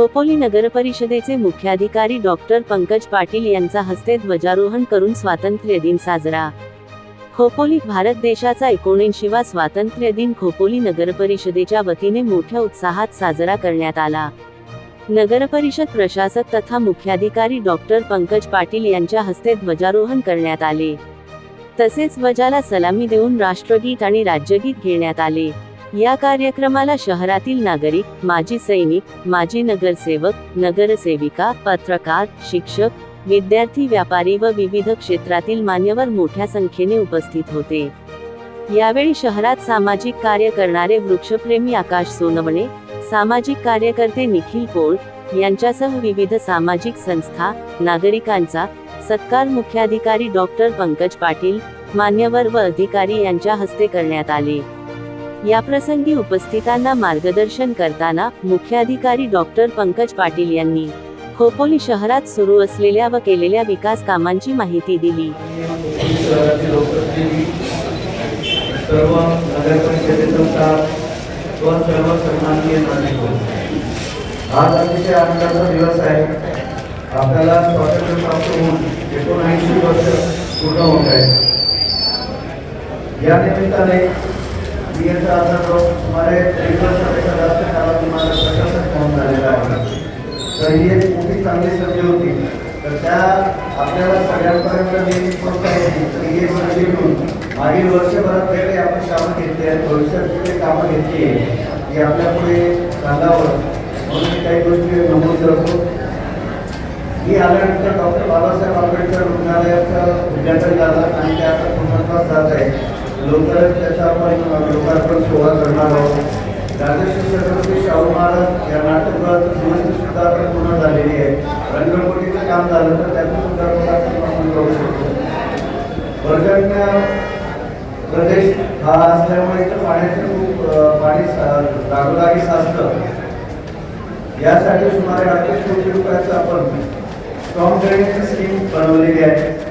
खोपोली नगरपरिषदेचे मुख्याधिकारी डॉक्टर पंकज पाटील यांचा हस्ते ध्वजारोहण करून स्वातंत्र्य दिन साजरा. खोपोली भारत देशाचा एकोणऐंशीवा स्वातंत्र्य दिन खोपोली नगरपरिषदेच्या वतीने मोठ्या उत्साहात साजरा करण्यात आला. नगरपरिषद प्रशासक तथा मुख्याधिकारी डॉक्टर पंकज पाटील यांच्या हस्ते ध्वजारोहण करण्यात आले. तसेच ध्वजाला सलामी देऊन राष्ट्रगीत आणि राज्यगीत घेण्यात आले. या कार्यक्रमाला शहरातील नागरिक माजी सैनिक माजी नगरसेवक नगरसेविका पत्रकार शिक्षक विद्यार्थी व्यापारी व विविध क्षेत्रातील मान्यवर मोठ्या संख्येने उपस्थित होते. यावेळी शहरात सामाजिक कार्य करणारे वृक्षप्रेमी आकाश सोनवणे सामाजिक कार्यकर्ते निखिल पोळ यांच्यासह विविध सामाजिक संस्था नागरिकांचा सत्कार मुख्याधिकारी डॉक्टर पंकज पाटील मान्यवर व अधिकारी यांच्या हस्ते करण्यात आले. याप्रसंगी उपस्थितांना मार्गदर्शन करताना मुख्याधिकारी डॉक्टर पंकज पाटील यांनी खोपोली शहरात सुरू असलेल्या व केलेल्या विकास कामांची माहिती दिली. सर्व नगरपरिषदेचा आज अतिशय आनंदाचा दिवस आहे. आपल्याला स्वातंत्र्य प्राप्त होऊन एकोणऐंशी वर्ष पूर्ण होत आहे या निमित्ताने मी सुमारे एक वर्षापेक्षा जास्त माझा प्रशासक म्हणून झालेला आहे तर ही एक मोठी चांगली संधी होती तर त्या आपल्याला सगळ्यांपर्यंत नेहमी पोहोचता तर ही एक संधी घेऊन मागील वर्षभरात जे काही आपण कामं घेतली आहेत भविष्यात जे काही कामं घेतली आहे ती सांगावं म्हणून मी काही गोष्टी नमूद करतो मी आल्यानंतर डॉक्टर बाबासाहेब आंबेडकर रुग्णालयाचं उद्घाटन झालं आणि ते आता पूर्णत्वास जात आहे लवकरच त्याचा आपण लोकार्पण सोहळा करणार आहोत. राजश्री छत्रपती शाहू महाराज या नाटकात दुरुस्ती सुद्धा आपण पूर्ण झालेली आहे. रंगपट्टीचं काम झालं तर त्याचं सुद्धा आपण करू शकतो. पर्जन्य प्रदेश हा असल्यामुळे इथं पाण्याचं खूप पाणी सा- जागोजागी साचतं. यासाठी सुमारे अडतीस कोटी रुपयाचं आपण स्ट्रॉंग ड्रेनेज स्कीम बनवलेली आहे.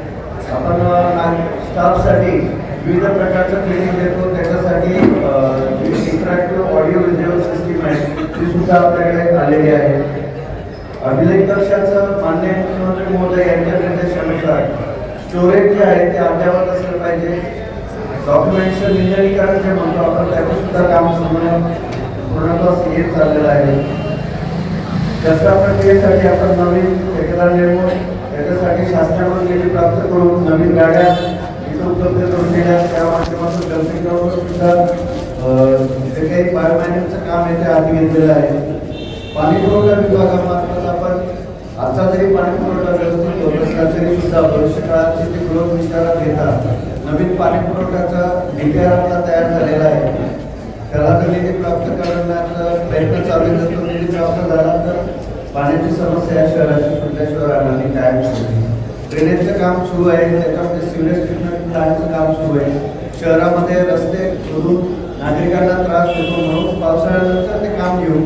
आपण स्टाफसाठी विविध प्रकारचं ट्रेनिंग देतो. त्याच्यासाठी इंटरॅक्टिव्ह ऑडिओ व्हिज्युअल सिस्टीम आहे ती सुद्धा आपल्याकडे आलेली आहे. अभिलेख कक्षाचं मान्य मुख्यमंत्री महोदय यांच्या निर्देशानुसार स्टोरेज जे आहे ते अद्यावत असलं पाहिजे. डॉक्युमेंटचं निलंबनीकरण जे म्हणतो आपण त्याचं सुद्धा काम पूर्ण पूर्णत्वास येत चाललेलं आहे. दसरा प्रक्रियेसाठी आपण नवीन ठेकेदार नेमून त्याच्यासाठी शासनाकडून निधी प्राप्त करून नवीन गाड्या इथं उपलब्ध करून दिल्या त्या माध्यमातून डम्पिंग सुद्धा जे काही बायोमॅनिकचं काम आहे ते आधी घेतलेलं आहे. पाणी पुरवठा विभागामार्फत आपण आता जरी पाणी पुरवठा व्यवस्थित होत असला तरी सुद्धा भविष्य काळात ते ग्रोथ विचारात घेता नवीन पाणी पुरवठ्याचा डीपीआर आपला तयार झालेला आहे. त्याला जर निधी प्राप्त करण्याचा प्रयत्न चालू आहे. जर तो निधी प्राप्त झाला तर पाण्याची समस्या या शहराची सुटल्याशिवाय राहणार कायम होती ड्रेनेजचं काम सुरू आहे त्याच्यामध्ये सिवरेज ट्रीटमेंट प्लांटचं काम सुरू आहे. शहरामध्ये रस्ते खोदून नागरिकांना त्रास होतो म्हणून पावसाळ्यानंतर ते काम घेऊन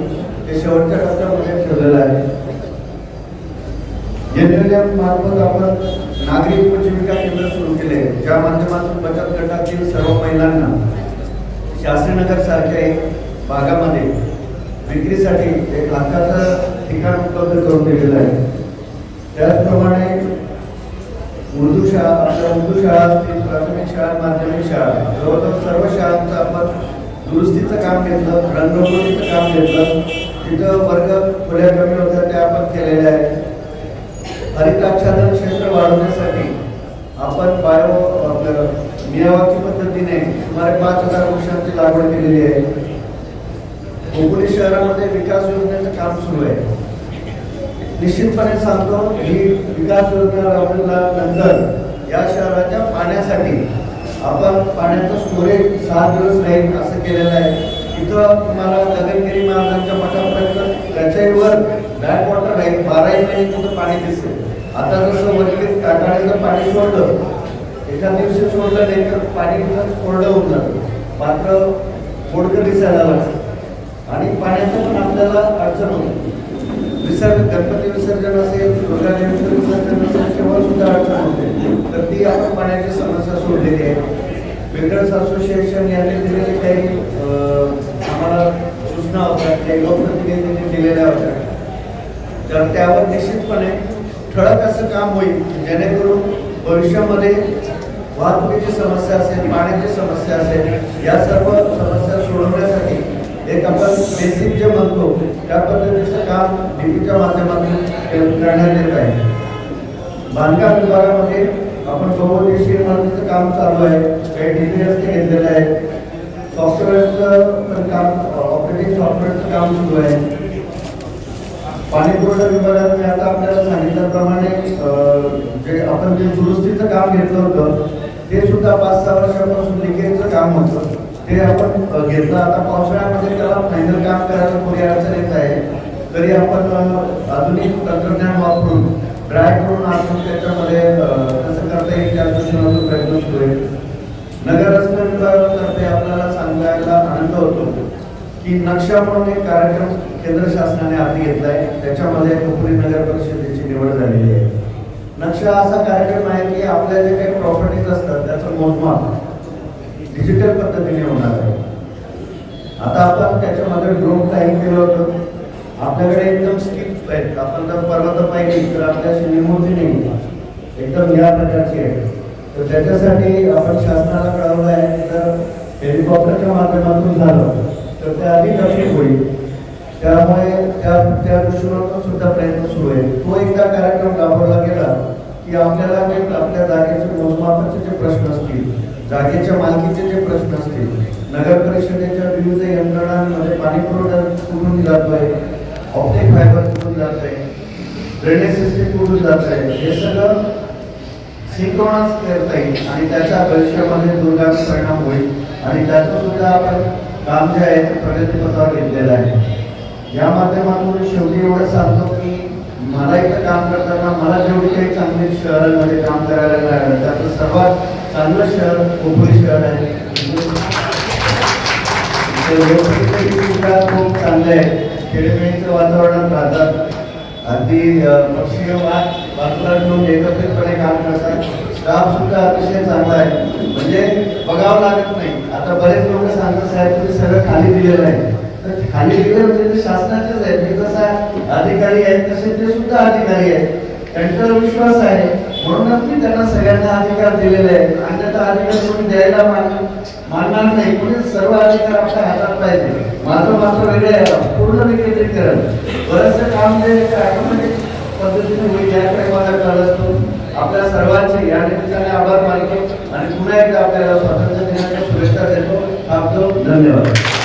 ते शेवटच्या टप्प्यामध्ये ठेवलेलं आहे. जनरल मार्फत आपण नागरी उपजीविका केंद्र सुरू केले ज्या माध्यमातून बचत गटातील सर्व महिलांना शास्त्रीनगर सारख्या एक भागामध्ये विक्रीसाठी एक लाखाचं ठिकाण उपलब्ध करून दिलेलं आहे. त्याचप्रमाणे उर्दू शाळा आपल्या उर्दू शाळा असतील प्राथमिक शाळा माध्यमिक शाळा. जवळजवळ सर्व शाळांचं आपण दुरुस्तीचं काम घेतलं रंगरंगोलीचं काम घेतलं. तिथं वर्ग खोल्या कमी होत्या त्या आपण केलेल्या आहेत. हरिताच्छादन क्षेत्र वाढवण्यासाठी आपण बायो आपलं मियावाकी पद्धतीने सुमारे पाच हजार वृक्षांची लागवड केलेली आहे. खोपोली शहरामध्ये विकास योजनेचं काम सुरू आहे. निश्चितपणे सांगतो ही विकास योजना राबवल्यानंतर या शहराच्या पाण्यासाठी आपण पाण्याचं स्टोरेज सात दिवस राहील असं केलेलं आहे. इथं तुम्हाला गगनगिरी महाराजांच्या मठापर्यंत रचईवर बॅक वॉटर राहील बाराही महिने तिथं पाणी दिसेल. आता जसं वरती काठाळ्याचं पाणी सोडलं एका दिवशी सोडलं नाही तर पाणी तिथं कोरडं होऊन जातं. मात्र मोडकं दिसायला लागतं आणि पाण्याचं पण आपल्याला अडचण होते गणपती विसर्जन विसर्जन समस्या सोडलेली आहे. बिल्डर्स असोसिएशन यांनी दिलेले काही अं, आम्हाला सूचना होत्या काही लोकप्रतिनिधींनी दिलेल्या होत्या. तर त्यावर निश्चितपणे ठळक असं काम होईल जेणेकरून भविष्यामध्ये वाहतुकीची समस्या असेल पाण्याची समस्या असेल या सर्व समस्या सोडवण्यासाठी एक आपण बेसिक जे म्हणतो त्या पद्धतीचं काम डीपीच्या माध्यमातून करण्यात येत आहे. बांधकाम विभागामध्ये आपण बहुउद्देशीय इमारतीचं काम चालू आहे काही डिटेल्स ते घेतलेलं आहे सॉफ्टवेअरचं पण काम ऑपरेटिंग सॉफ्टवेअरचं काम सुरू आहे. पाणी पुरवठा विभागात आता आपल्याला सांगितल्याप्रमाणे जे आपण जे दुरुस्तीचं काम घेतलं होतं ते सुद्धा पाच सहा वर्षापासून लिकेजचं काम होतं. ते आपण घेतलं. आता पावसाळ्यामध्ये त्याला फायनल काम करायला थोडी अडचण येत आहे तरी आपण आधुनिक तंत्रज्ञान वापरून ड्राय करून आपण त्याच्यामध्ये कसं करता येईल त्या दृष्टीने प्रयत्न सुरू आहे. नगर विभागातर्फे आपल्याला सांगायला आनंद होतो की नक्षा म्हणून एक कार्यक्रम केंद्र शासनाने हाती घेतला आहे. त्याच्यामध्ये कोकणी नगर परिषदेची निवड झालेली आहे. नक्षा असा कार्यक्रम आहे की आपल्या जे काही प्रॉपर्टीज असतात त्याचं मोजमाप डिजिटल पद्धतीने होणार आहे. आता आपण त्याच्यामध्ये ड्रोन काही केलं होतं. आपल्याकडे एकदम स्किप आहेत. आपण जर पर्वत पाहिली तर आपल्याशी निमोजी नाही. एकदम या प्रकारची आहे तर त्याच्यासाठी आपण शासनाला कळवलं आहे तर हेलिकॉप्टरच्या माध्यमातून झालं तर ते अधिक अचूक होईल? त्यामुळे त्या त्या दृष्टीकोनातून सुद्धा प्रयत्न सुरू आहे तो एकदा कार्यक्रम राबवला गेला की आपल्याला जे आपल्या जागेचे मोजमापाचे जे प्रश्न असतील जागेच्या मालकीचे जे प्रश्न असतील नगर परिषदेच्या विविध यंत्रणांमध्ये पाणी पुरवठा कुठून जातोय ऑप्टिक फायबर कुठून जात आहे ड्रेनेज सिस्टीम कुठून जात आहे हे सगळं सिंक्रोनस करता येईल आणि त्याच्या भविष्यामध्ये दुर्गामी परिणाम होईल. आणि त्याचं सुद्धा आपण काम जे आहे ते प्रगतीपथावर घेतलेलं आहे. या माध्यमातून शेवटी एवढं सांगतो की मला इथं काम करताना मला जेवढी काही चांगली शहरांमध्ये काम करायला मिळालं त्यातलं सर्वात चांगलं शहर कोकणी शहर आहे. सुद्धा खूप चांगले आहे खेडेमेळीचं वातावरणात राहतात. अगदी पक्षीय वाद बाजूला एकत्रितपणे काम करतात. स्टाफ सुद्धा अतिशय चांगला आहे. म्हणजे बघावं लागत नाही. आता बरेच लोक सांगतात साहेब तुम्ही सगळं खाली दिलेलं आहे. खाली म्हणजे ते शासनाचेच आहेत. ते कसा अधिकारी आहेत तसे ते सुद्धा अधिकारी आहेत. त्यांच्यावर विश्वास आहे. म्हणूनच मी त्यांना सगळ्यांना अधिकार दिलेले आहेत. आणि अधिकार कोणी द्यायला मान मानणार नाही. कोणी सर्व अधिकार आपल्या हातात पाहिजे. माझं मात्र वेगळे पूर्ण पूर्ण करत बरंचसं काम जे ऑटोमॅटिक पद्धतीने होईल. याकडे मला कळत असतो आपल्या सर्वांचे या निमित्ताने आभार मानतो. आणि पुन्हा एकदा आपल्याला स्वातंत्र्य दिनाच्या शुभेच्छा देतो. थांबतो धन्यवाद.